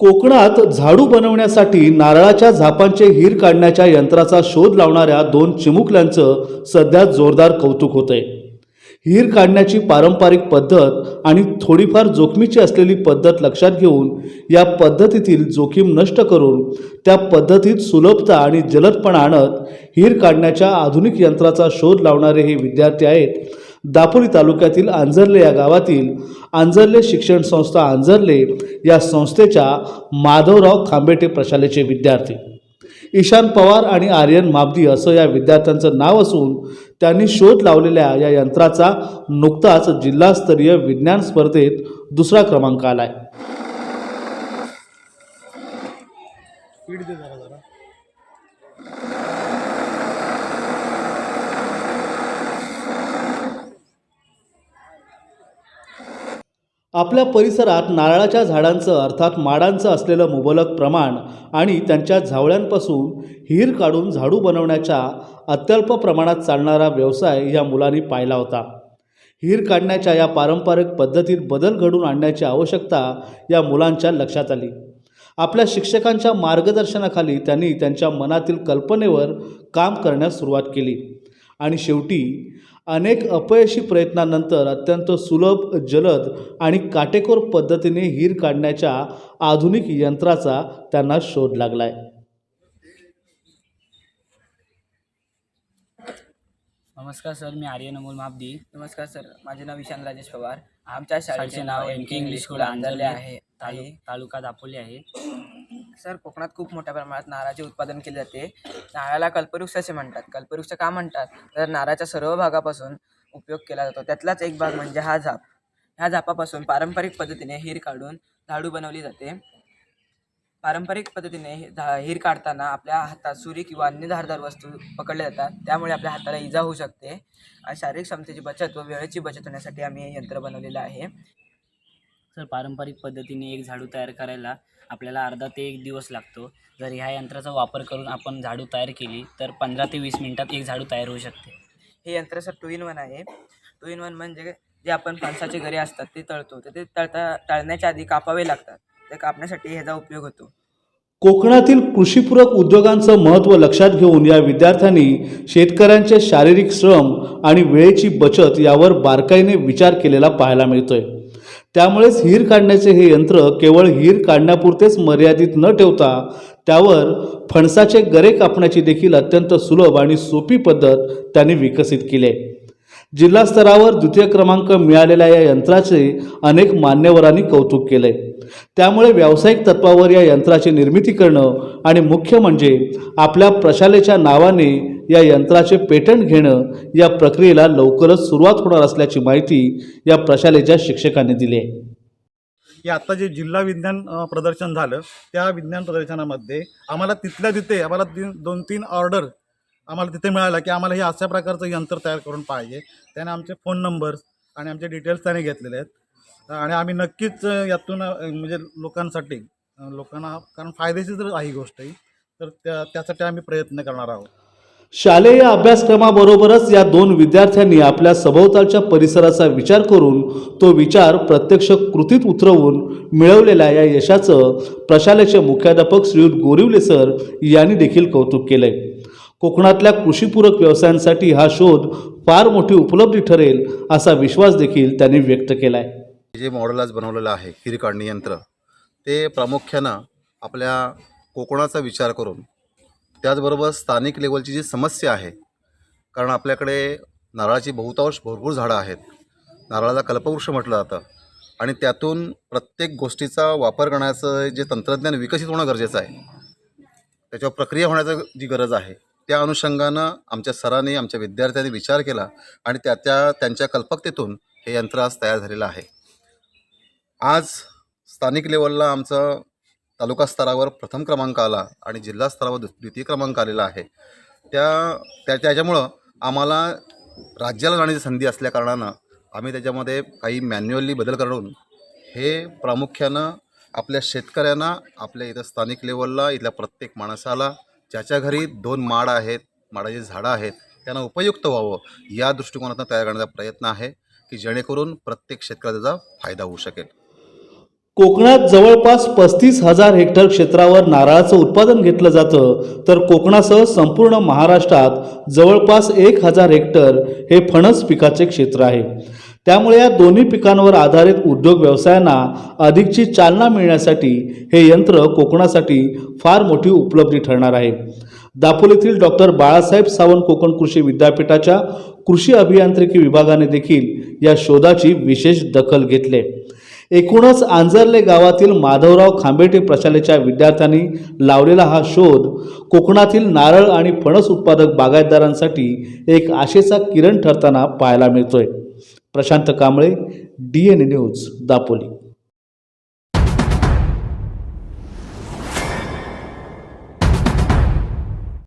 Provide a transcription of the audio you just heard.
कोकणात झाडू बनवण्यासाठी नारळाच्या झापांचे हिर काढण्याच्या यंत्राचा शोध लावणाऱ्या दोन चिमुकल्यांचं सध्या जोरदार कौतुक होतंय. हिर काढण्याची पारंपरिक पद्धत आणि थोडीफार जोखमीची असलेली पद्धत लक्षात घेऊन या पद्धतीतील जोखीम नष्ट करून त्या पद्धतीत सुलभता आणि जलदपणा आणत हिर काढण्याच्या आधुनिक यंत्राचा शोध लावणारे हे विद्यार्थी आहेत. दापोली तालुक्यातील आंजर्ले या गावातील आंजर्ले शिक्षण संस्था आंजर्ले या संस्थेच्या माधवराव खांबेटे प्रशालेचे विद्यार्थी. ईशान पवार आणि आर्यन माबदी असं या विद्यार्थ्यांचं नाव असून त्यांनी शोध लावलेल्या या यंत्राचा नुकताच जिल्हास्तरीय विज्ञान स्पर्धेत दुसरा क्रमांक आला आहे दे जरा जरा. आपल्या परिसरात नारळाच्या झाडांचं अर्थात माडांचं असलेलं मुबलक प्रमाण आणि त्यांच्या झावळ्यांपासून हिर काढून झाडू बनवण्याच्या अत्यल्प प्रमाणात चालणारा व्यवसाय या मुलांनी पाहिला होता. हिर काढण्याच्या या पारंपरिक पद्धतीत बदल घडवून आणण्याची आवश्यकता या मुलांच्या लक्षात आली. आपल्या शिक्षकांच्या मार्गदर्शनाखाली त्यांनी त्यांच्या मनातील कल्पनेवर काम करण्यास सुरुवात केली. आणि शेवटी अनेक अपयशी प्रयत्नांनंतर अत्यंत सुलभ जलद आणि काटेकोर पद्धतीने हिर काढण्याच्या आधुनिक यंत्राचा त्यांना शोध लागलाय. नमस्कार सर मी आर्यन अमोल माबदी नमस्कार सर माझे नाव ईशान राजेश पवार. आमच्या शाळेचे नाव एम के इंग्लिश स्कूल आहे. तालु आहे तालुका दापोली आहे. सर कोकणात खूप मोठ्या प्रमाणात नारळाचे उत्पादन केले जाते. नारळाला कल्पवृक्ष असे म्हणतात. कल्पवृक्ष का म्हणतात? तर नारळाच्या सर्व भागापासून उपयोग केला जातो. त्यातलाच एक भाग म्हणजे हा झाप. ह्या झापापासून पारंपरिक पद्धतीने हिर काढून झाडू बनवली जाते. पारंपरिक पद्धतीने हिर काढताना आपल्या हातात सुरी किंवा अन्य धारदार वस्तू पकडल्या जातात. त्यामुळे आपल्या हाताला इजा होऊ शकते. आणि शारीरिक क्षमतेची बचत व वेळेची बचत होण्यासाठी आम्ही हे यंत्र बनवलेलं आहे. सर पारंपरिक पद्धतीने एक झाडू तयार करायला आपल्याला अर्धा ते एक दिवस लागतो. जर ह्या यंत्राचा वापर करून आपण झाडू तयार केली तर पंधरा ते वीस मिनिटात एक झाडू तयार होऊ शकते. हे यंत्र सर टू इन वन आहे. टू इन वन म्हणजे जे आपण फणसाचे घरे असतात ते तळतो. तर ते तळता तळण्याच्या आधी कापावे लागतात. ते कापण्यासाठी ह्याचा उपयोग होतो. कोकणातील कृषीपूरक उद्योगांचं महत्त्व लक्षात घेऊन या विद्यार्थ्यांनी शेतकऱ्यांचे शारीरिक श्रम आणि वेळेची बचत यावर बारकाईने विचार केलेला पाहायला मिळतोय. त्यामुळेच हिर काढण्याचे हे यंत्र केवळ हिर काढण्यापुरतेच मर्यादित न ठेवता त्यावर फणसाचे गरे कापण्याची देखील अत्यंत सुलभ आणि सोपी पद्धत त्यांनी विकसित केली. आहे जिल्हा स्तरावर द्वितीय क्रमांक मिळालेल्या या यंत्राचे अनेक मान्यवरांनी कौतुक केले. त्यामुळे व्यावसायिक तत्वावर या यंत्राची निर्मिती करणं आणि मुख्य म्हणजे आपल्या प्रशालेच्या नावाने या यंत्राचे पेटंट घेणं या प्रक्रियेला लवकरच सुरुवात होणार असल्याची माहिती या प्रशालेच्या शिक्षकांनी दिली आहे. की आता जे जिल्हा विज्ञान प्रदर्शन झालं त्या विज्ञान प्रदर्शनामध्ये आम्हाला तिथल्या तिथे आम्हाला तीन दोन तीन ऑर्डर आम्हाला तिथे मिळाला की आम्हाला हे अशा प्रकारचं यंत्र तयार करून पाहिजे. त्याने आमचे फोन नंबर्स आणि आमचे डिटेल्स त्याने घेतलेले आहेत. आणि आम्ही नक्कीच यातून म्हणजे लोकांसाठी लोकांना कारण फायदेशीर आहे ही गोष्ट ही तर त्या त्यासाठी आम्ही प्रयत्न करणार आहोत. शालेय अभ्यासक्रमाबरोबरच या दोन विद्यार्थ्यांनी आपल्या सभोवतालच्या परिसराचा विचार करून तो विचार प्रत्यक्ष कृतीत उतरवून मिळवलेल्या या यशाचं प्रशालेचे मुख्याध्यापक श्रीयुत गोरिवले सर यांनी देखील कौतुक केलंय. कोकणातल्या कृषीपूरक व्यवसायांसाठी हा शोध फार मोठी उपलब्धी ठरेल असा विश्वास देखील त्यांनी व्यक्त केलाय. जे मॉडेल आज बनवलेलं आहे खीर काढणी यंत्र ते प्रामुख्यानं आपल्या कोकणाचा विचार करून त्याचबरोबर स्थानिक लेवलची जी समस्या आहे कारण आपल्याकडे नारळाची बहुतांश भरपूर झाडं आहेत. नारळाला कल्पवृक्ष म्हटलं जातं. आणि त्यातून प्रत्येक गोष्टीचा वापर करण्याचं जे तंत्रज्ञान विकसित होणं गरजेचं आहे. त्याच्यावर प्रक्रिया होण्याचं जी गरज आहे त्या अनुषंगानं आमच्या सरांनी आमच्या विद्यार्थ्यांनी विचार केला आणि त्या त्या त्यांच्या कल्पकतेतून हे यंत्र आज तयार झालेलं आहे. आज स्थानिक लेवलला आमचं तालुका स्तरावर प्रथम क्रमांक आला आणि जिल्हा स्तरावर द्वि- द्वितीय क्रमांक आलेला आहे. त्या त्या त्याच्यामुळं आम्हाला राज्याला जाण्याची संधी असल्याकारणानं आम्ही त्याच्यामध्ये काही मॅन्युअली बदल करून हे प्रामुख्यानं आपल्या शेतकऱ्यांना आपल्या इथं स्थानिक लेवलला इथल्या प्रत्येक माणसाला ज्याच्या घरी दोन माड आहेत माडाची झाडं आहेत त्यांना उपयुक्त व्हावं या दृष्टिकोनातून तयार करण्याचा प्रयत्न आहे की जेणेकरून प्रत्येक शेतकऱ्याचा फायदा होऊ शकेल. कोकणात जवळपास पस्तीस हजार हेक्टर क्षेत्रावर नारळाचं उत्पादन घेतलं जातं. तर कोकणासह संपूर्ण महाराष्ट्रात जवळपास एक हजार हेक्टर हे फणस पिकाचे क्षेत्र आहे. त्यामुळे या दोन्ही पिकांवर आधारित उद्योग व्यवसायांना अधिकची चालना मिळण्यासाठी हे यंत्र कोकणासाठी फार मोठी उपलब्धी ठरणार आहे. दापोलीतील डॉक्टर बाळासाहेब सावंत कोकण कृषी विद्यापीठाच्या कृषी अभियांत्रिकी विभागाने देखील या शोधाची विशेष दखल घेतली एकूणच आंजर्ले गावातील माधवराव खांबेटे प्रशालेच्या विद्यार्थ्यांनी लावलेला हा शोध कोकणातील नारळ आणि फणस उत्पादक बागायतदारांसाठी एक आशेचा किरण ठरताना पाहायला मिळतोय. Prashant Kamble D N news Dapoli.